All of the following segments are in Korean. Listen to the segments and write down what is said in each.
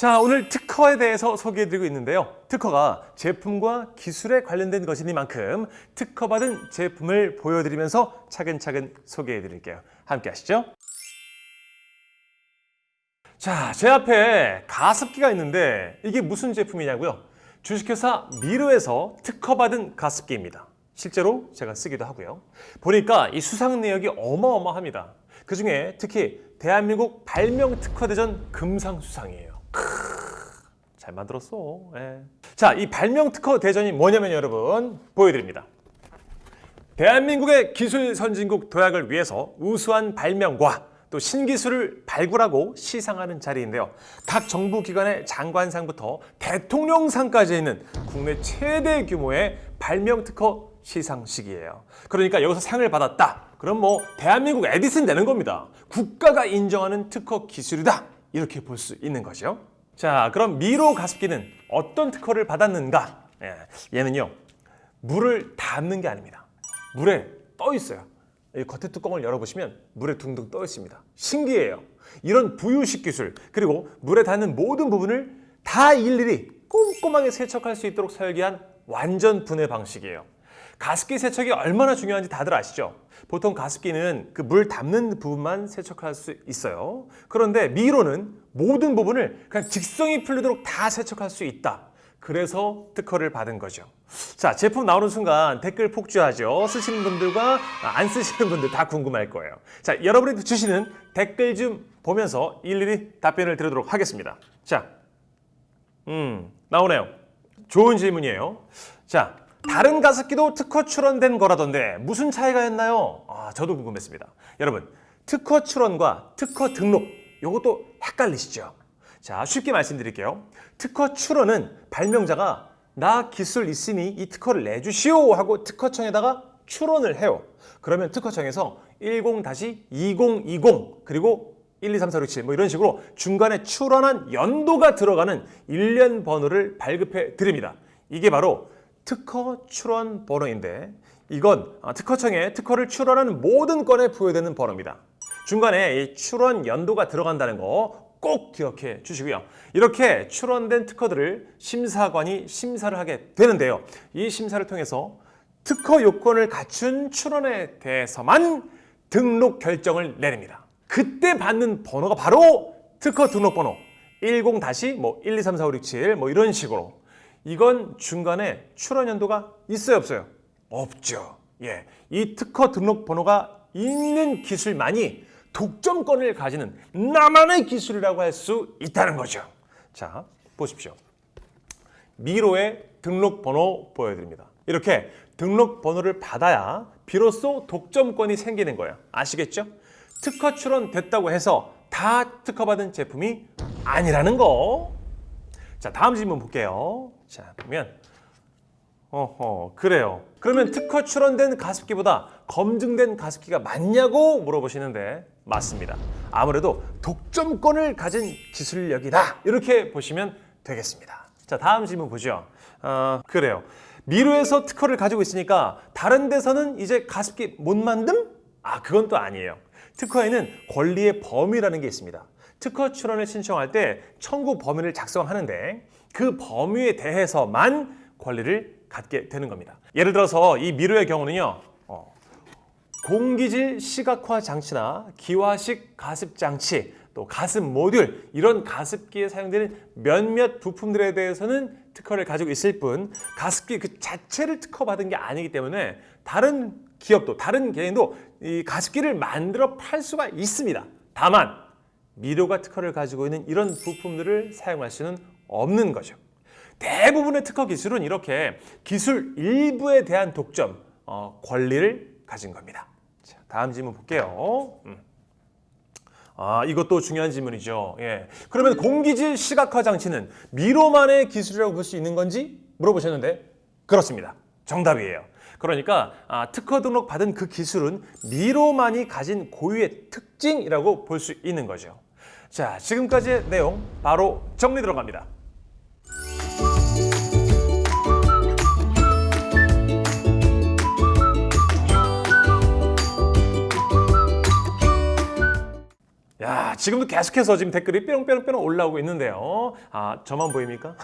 자, 오늘 특허에 대해서 소개해드리고 있는데요. 특허가 제품과 기술에 관련된 것이니만큼 특허받은 제품을 보여드리면서 차근차근 소개해드릴게요. 함께 하시죠. 자, 제 앞에 가습기가 있는데 이게 무슨 제품이냐고요? 주식회사 미르에서 특허받은 가습기입니다. 실제로 제가 쓰기도 하고요. 보니까 이 수상 내역이 어마어마합니다. 그 중에 특히 대한민국 발명 특허대전 금상 수상이에요. 잘 만들었어. 예. 자, 이 발명 특허 대전이 뭐냐면 여러분 보여드립니다. 대한민국의 기술 선진국 도약을 위해서 우수한 발명과 또 신기술을 발굴하고 시상하는 자리인데요. 각 정부 기관의 장관상부터 대통령상까지 있는 국내 최대 규모의 발명 특허 시상식이에요. 그러니까 여기서 상을 받았다. 그럼 뭐 대한민국 에디슨 되는 겁니다. 국가가 인정하는 특허 기술이다. 이렇게 볼 수 있는 거죠. 자, 그럼 미로 가습기는 어떤 특허를 받았는가? 예, 얘는요. 물을 담는 게 아닙니다. 물에 떠 있어요. 이 겉에 뚜껑을 열어보시면 물에 둥둥 떠 있습니다. 신기해요. 이런 부유식 기술 그리고 물에 닿는 모든 부분을 다 일일이 꼼꼼하게 세척할 수 있도록 설계한 완전 분해 방식이에요. 가습기 세척이 얼마나 중요한지 다들 아시죠? 보통 가습기는 그 물 담는 부분만 세척할 수 있어요. 그런데 미로는 모든 부분을 그냥 직성이 풀리도록 다 세척할 수 있다. 그래서 특허를 받은 거죠. 자, 제품 나오는 순간 댓글 폭주하죠. 쓰시는 분들과 안 쓰시는 분들 다 궁금할 거예요. 자, 여러분이 주시는 댓글 좀 보면서 일일이 답변을 드리도록 하겠습니다. 자, 음, 나오네요. 좋은 질문이에요. 자, 다른 가습기도 특허 출원된 거라던데 무슨 차이가 있나요? 아, 저도 궁금했습니다. 여러분, 특허 출원과 특허 등록, 이것도 헷갈리시죠? 자, 쉽게 말씀드릴게요. 특허 출원은 발명자가 나 기술 있으니 이 특허를 내주시오 하고 특허청에다가 출원을 해요. 그러면 특허청에서 10-2020 그리고 1, 2, 3, 4, 6, 7 뭐 이런 식으로 중간에 출원한 연도가 들어가는 일련 번호를 발급해 드립니다. 이게 바로 특허 출원 번호인데 이건 아, 특허청에 특허를 출원하는 모든 건에 부여되는 번호입니다. 중간에 이 출원 연도가 들어간다는 거 꼭 기억해 주시고요. 이렇게 출원된 특허들을 심사관이 심사를 하게 되는데요. 이 심사를 통해서 특허 요건을 갖춘 출원에 대해서만 등록 결정을 내립니다. 그때 받는 번호가 바로 특허 등록 번호 10-뭐 1, 2, 3, 4, 5, 6, 7 뭐 이런 식으로 이건 중간에 출원 연도가 있어요 없어요? 없죠. 예. 이 특허 등록 번호가 있는 기술만이 독점권을 가지는 나만의 기술이라고 할 수 있다는 거죠. 자, 보십시오. 미로의 등록 번호 보여드립니다. 이렇게 등록 번호를 받아야 비로소 독점권이 생기는 거예요. 아시겠죠? 특허 출원 됐다고 해서 다 특허받은 제품이 아니라는 거. 자, 다음 질문 볼게요. 자, 보면 어허, 그래요. 그러면 특허 출원된 가습기보다 검증된 가습기가 맞냐고 물어보시는데 맞습니다. 아무래도 독점권을 가진 기술력이다. 이렇게 보시면 되겠습니다. 자, 다음 질문 보죠. 어, 그래요. 미루에서 특허를 가지고 있으니까 다른 데서는 이제 가습기 못 만듦? 아, 그건 또 아니에요. 특허에는 권리의 범위라는 게 있습니다. 특허 출원을 신청할 때 청구 범위를 작성하는데 그 범위에 대해서만 권리를 갖게 되는 겁니다. 예를 들어서 이 미루의 경우는요. 어, 공기질 시각화 장치나 기화식 가습 장치, 또 가습 모듈 이런 가습기에 사용되는 몇몇 부품들에 대해서는 특허를 가지고 있을 뿐 가습기 그 자체를 특허받은 게 아니기 때문에 다른 기업도 다른 개인도 이 가습기를 만들어 팔 수가 있습니다. 다만 미료가 특허를 가지고 있는 이런 부품들을 사용할 수는 없는 거죠. 대부분의 특허 기술은 이렇게 기술 일부에 대한 독점, 어, 권리를 가진 겁니다. 자, 다음 질문 볼게요. 음. 아, 이것도 중요한 질문이죠. 예. 그러면 공기질 시각화 장치는 미로만의 기술이라고 볼 수 있는 건지 물어보셨는데 그렇습니다. 정답이에요. 그러니까 아, 특허 등록 받은 그 기술은 미로만이 가진 고유의 특징이라고 볼 수 있는 거죠. 자, 지금까지의 내용 바로 정리 들어갑니다. 야, 지금도 계속해서 지금 댓글이 뿅뿅뿅 올라오고 있는데요. 아, 저만 보입니까?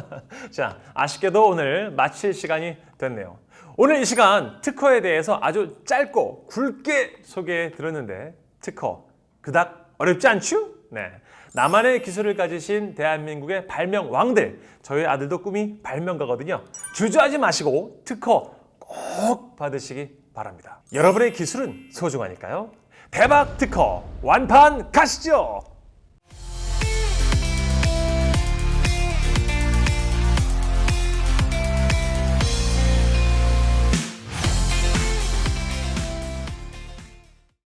자, 아쉽게도 오늘 마칠 시간이 됐네요. 오늘 이 시간 특허에 대해서 아주 짧고 굵게 소개해 드렸는데 특허 그닥 어렵지 않죠? 네. 나만의 기술을 가지신 대한민국의 발명 왕들 저희 아들도 꿈이 발명가거든요. 주저하지 마시고 특허 꼭 받으시기 바랍니다. 여러분의 기술은 소중하니까요. 대박 특허 완판 가시죠.